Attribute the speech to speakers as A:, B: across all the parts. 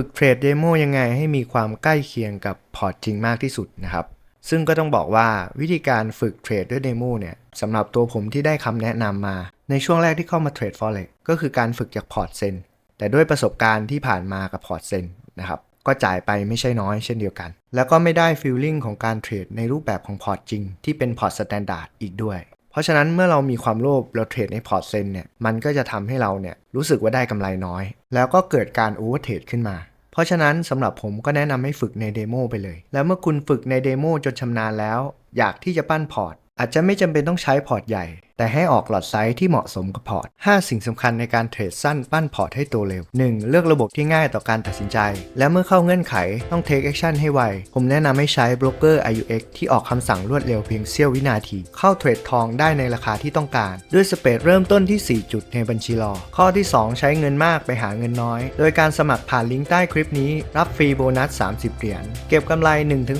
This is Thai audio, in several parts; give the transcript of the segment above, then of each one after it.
A: ฝึกเทรดเดโมยังไงให้มีความใกล้เคียงกับพอร์ตจริงมากที่สุดนะครับ ซึ่งก็ต้องบอกว่าวิธีการฝึกเทรดด้วยเดโมเนี่ยสำหรับตัวผมที่ได้คำแนะนำมา ในช่วงแรกที่เข้ามาเทรด Forex ก็คือการฝึกจากพอร์ตเซนแต่ด้วยประสบการณ์ที่ผ่านมากับพอร์ตเซนนะครับก็จ่ายไปไม่ใช่น้อยเช่นเดียวกัน แล้วก็ไม่ได้ฟีลลิ่งของการเทรดในรูปแบบของพอร์ตจริงที่เป็นพอร์ตสแตนดาร์ดอีกด้วย เพราะฉะนั้นเมื่อเรามีความโลภเราเทรดในพอร์ตเซนเนี่ยมันก็จะทำให้เราเนี่ยรู้สึกว่าได้กำไรน้อย แล้วก็เกิดการโอเวอร์เทรดขึ้นมา เพราะฉะนั้นสำหรับผมก็แนะนำให้ฝึกในเดโมไปเลย แล้วเมื่อคุณฝึกในเดโมจนชำนาญแล้ว อยากที่จะปั้นพอร์ตอาจจะไม่จำเป็นต้องใช้พอร์ตใหญ่ แต่ให้ออกหลอดไซส์ที่เหมาะสมกับพอร์ต 5 สิ่งสำคัญในการเทรดสั้นปั้นพอร์ตให้โตเร็ว 1. เลือกระบบที่ง่ายต่อการตัดสินใจ และเมื่อเข้าเงื่อนไขต้อง take action ให้ไว ผมแนะนำให้ใช้โบรกเกอร์ IUX ที่ออกคำสั่งรวดเร็วเพียงเสี้ยววินาที เข้าเทรดทองได้ในราคาที่ต้องการ ด้วยสเปรดเริ่มต้นที่ 4 จุดในบัญชีรอ ข้อที่ 2 ใช้เงินมากไปหาเงินน้อย โดยการสมัครผ่านลิงก์ใต้คลิปนี้ รับฟรีโบนัส 30 เหรียญ เก็บกำไร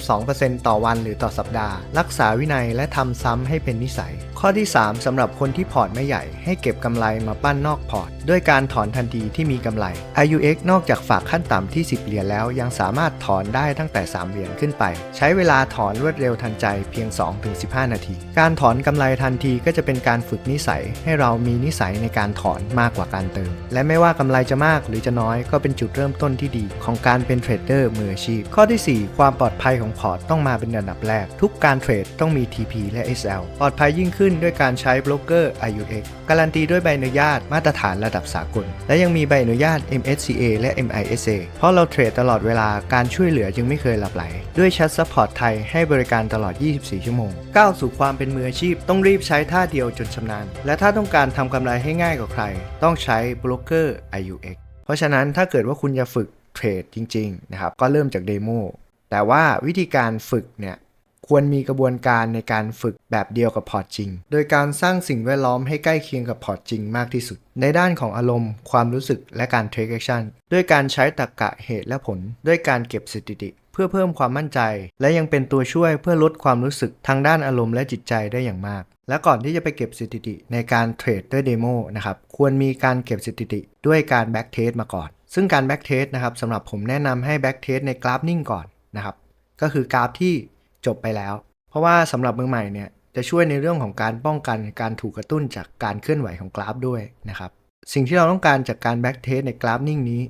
A: 1-2%ต่อวันหรือต่อสัปดาห์ รักษาวินัยและทำซ้ำให้เป็นนิสัย ข้อที่ 3สำหรับคนที่พอร์ตไม่ใหญ่ให้เก็บกำไรมาปั้นนอกพอร์ต ด้วยการถอนทันทีที่มีกำไร IUX นอกจากฝากขั้นต่ำที่ 10 เหรียญแล้ว ยังสามารถถอนได้ตั้งแต่ 3 เหรียญขึ้นไป ใช้เวลาถอนรวดเร็วทันใจเพียง 2-15 นาที การถอนกำไรทันทีก็จะเป็นการฝึกนิสัย ให้เรามีนิสัยในการถอนมากกว่าการเติม และไม่ว่ากำไรจะมากหรือจะน้อยก็เป็นจุดเริ่มต้นที่ดี ของการเป็นเทรดเดอร์มืออาชีพ ข้อที่ 4 ความปลอดภัยของพอร์ตต้องมาเป็นอันดับแรก ทุกการเทรดต้องมี TP และ SL ปลอดภัยยิ่งขึ้นด้วยการใช้โบรกเกอร์ IUX การันตีด้วยใบอนุญาตมาตรฐานระดับสากล และยังมีใบอนุญาต MSCA และ MISA เพราะเราเทรดตลอดเวลาการช่วยเหลือจึงไม่เคยหลับไหล ด้วยแชทซัพพอร์ตไทยให้บริการตลอด 24 ชั่วโมง ก้าวสู่ความเป็นมืออาชีพต้องรีบใช้ท่าเดียวจนชำนาญ และถ้าต้องการทำกำไรให้ง่ายกว่าใคร ต้องใช้โบรกเกอร์ IUX เพราะฉะนั้นถ้าเกิดว่าคุณจะฝึกเทรดจริงๆนะครับก็เริ่มจากเดโมแต่ว่าวิธีการฝึกเนี่ย ควรมีกระบวนการในการฝึกแบบเดียวกับพอร์ตจริง โดยการสร้างสิ่งแวดล้อมให้ใกล้เคียงกับพอร์ตจริงมากที่สุด ในด้านของอารมณ์ ความรู้สึกและการ take action ด้วยการใช้ตรรกะเหตุและผล ด้วยการเก็บสถิติ เพื่อเพิ่มความมั่นใจ และยังเป็นตัวช่วยเพื่อลดความรู้สึกทางด้านอารมณ์และจิตใจได้อย่างมาก และก่อนที่จะไปเก็บสถิติในการเทรดด้วยเดโมนะครับควรมีการเก็บสถิติ ด้วยการแบ็กเทสมาก่อน ซึ่งการแบ็กเทสนะครับสำหรับผมแนะนำให้แบ็กเทสในกราฟนิ่งก่อนนะครับก็คือกราฟที่ จบไปแล้ว เพราะว่าสำหรับมือใหม่เนี่ยจะช่วยในเรื่องของการป้องกันการถูกกระตุ้นจากการเคลื่อนไหวของกราฟด้วยนะครับ สิ่งที่เราต้องการจากการแบ็กเทสในกราฟนิ่งนี้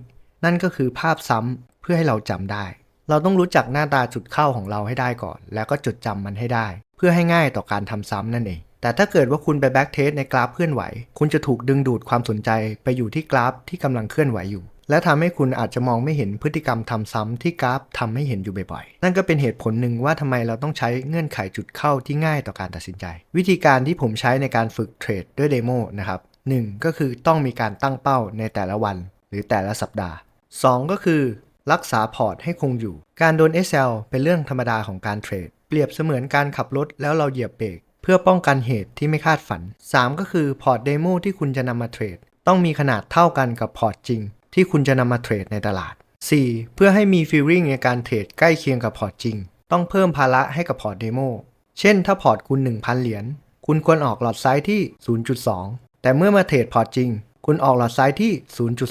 A: นั่นก็คือภาพซ้ำเพื่อให้เราจำได้ เราต้องรู้จักหน้าตาจุดเข้าของเราให้ได้ก่อน แล้วก็จดจำมันให้ได้ เพื่อให้ง่ายต่อการทำซ้ำนั่นเอง แต่ถ้าเกิดว่าคุณไปแบ็กเทสในกราฟเคลื่อนไหว คุณจะถูกดึงดูดความสนใจไปอยู่ที่กราฟที่กำลังเคลื่อนไหวอยู่ และทำให้คุณอาจจะมองไม่เห็นพฤติกรรมทำซ้ำที่กราฟทำให้เห็นอยู่บ่อยๆ นั่นก็เป็นเหตุผลหนึ่งว่าทำไมเราต้องใช้เงื่อนไขจุดเข้าที่ง่ายต่อการตัดสินใจ วิธีการที่ผมใช้ในการฝึกเทรดด้วยเดโมนะครับหนึ่งก็คือต้องมีการตั้งเป้าในแต่ละวัน หรือแต่ละสัปดาห์ 2 ก็คือรักษาพอร์ตให้คงอยู่ การโดน SL เป็นเรื่องธรรมดาของการเทรด เปรียบเสมือนการขับรถแล้วเราเหยียบเบรกเพื่อป้องกันเหตุที่ไม่คาดฝัน 3 ก็คือพอร์ตเดโมที่คุณจะนำมาเทรด ต้องมีขนาดเท่ากันกับพอร์ตจริง ที่คุณจะนำมาเทรดในตลาด 4. เพื่อให้มีฟีลลิ่งในการเทรดใกล้เคียงกับพอร์ตจริง ต้องเพิ่มภาระให้กับพอร์ตเดโม เช่น ถ้าพอร์ตคุณ 1,000 เหรียญ คุณควรออกหลอดไซส์ที่ 0.2 แต่เมื่อมาเทรดพอร์ตจริง คุณออกหลอดไซส์ที่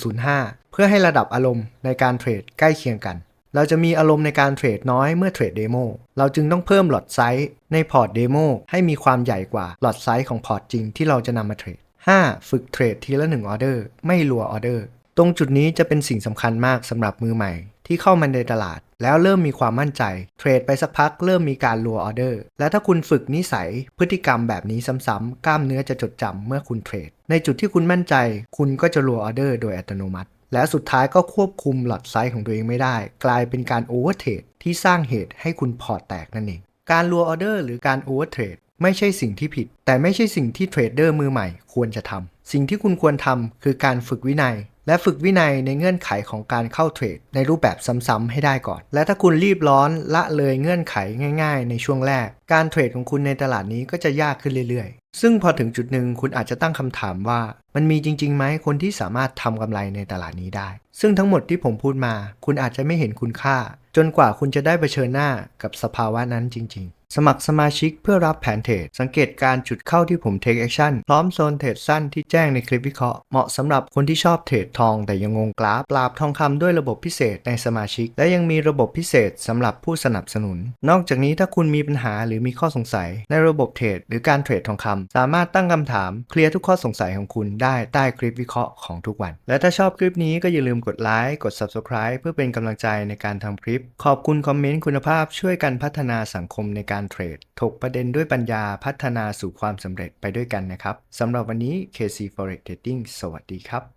A: 0.05 เพื่อให้ระดับอารมณ์ในการเทรดใกล้เคียงกัน เราจะมีอารมณ์ในการเทรดน้อยเมื่อเทรดเดโม เราจึงต้องเพิ่มหลอดไซส์ในพอร์ตเดโมให้มีความใหญ่กว่าหลอดไซส์ของพอร์ตจริงที่เราจะนำมาเทรด 5. ฝึกเทรดทีละ1ออเดอร์ ไม่รัวออเดอร์ ตรงจุดนี้จะเป็นสิ่งสำคัญมากสำหรับมือใหม่ ที่เข้ามาในตลาด แล้วเริ่มมีความมั่นใจ เทรดไปสักพักเริ่มมีการรัวออเดอร์ และถ้าคุณฝึกนิสัย พฤติกรรมแบบนี้ซ้ำๆกล้ามเนื้อจะจดจำเมื่อคุณเทรด ในจุดที่คุณมั่นใจ คุณก็จะรัวออเดอร์โดยอัตโนมัติ และสุดท้ายก็ควบคุมหลอดไซส์ของตัวเองไม่ได้ กลายเป็นการโอเวอร์เทรดที่สร้างเหตุให้คุณพอร์ตแตกนั่นเองการรัวออเดอร์หรือการโอเวอร์เทรดไม่ใช่สิ่งที่ผิด แต่ไม่ใช่สิ่งที่เทรดเดอร์มือใหม่ควรจะทำสิ่งที่คุณควรทำคือการฝึกวินัย และฝึกวินัยในเงื่อนไขของการเข้าเทรดในรูปแบบซ้ำๆให้ได้ก่อน และถ้าคุณรีบร้อนละเลยเงื่อนไขง่ายๆ ในช่วงแรก การเทรดของคุณในตลาดนี้ก็จะยากขึ้นเรื่อยๆ ซึ่งพอถึงจุดหนึ่งคุณอาจจะตั้งคำถามว่า มันมีจริงๆไหมคนที่สามารถทำกำไรในตลาดนี้ได้ ซึ่งทั้งหมดที่ผมพูดมา คุณอาจจะไม่เห็นคุณค่า จนกว่าคุณจะได้เผชิญหน้ากับสภาวะนั้นจริง สมัครสมาชิกเพื่อรับแผนเทรดสังเกตการจุดเข้าที่ผม Take Action พร้อมโซนเทรดสั้นที่แจ้งในคลิปวิเคราะห์เหมาะสำหรับคนที่ชอบเทรดทองแต่ยังงงกราฟปราบทองคำด้วยระบบพิเศษในสมาชิก และยังมีระบบพิเศษสำหรับผู้สนับสนุน นอกจากนี้ถ้าคุณมีปัญหาหรือมีข้อสงสัย ในระบบเทรดหรือการเทรดทองคำสามารถตั้งคำถามเคลียร์ทุกข้อสงสัยของคุณได้ใต้คลิปวิเคราะห์ของทุกวัน และถ้าชอบคลิปนี้ก็อย่าลืมกดไลค์กด Subscribe เพื่อเป็นกำลังใจในการทำคลิป ขอบคุณคอมเมนต์คุณภาพช่วยกันพัฒนาสังคมในการการเทรด ถกประเด็นด้วยปัญญาพัฒนาสู่ความสำเร็จไปด้วยกันนะครับสำหรับวันนี้ KC Forex Trading สวัสดีครับ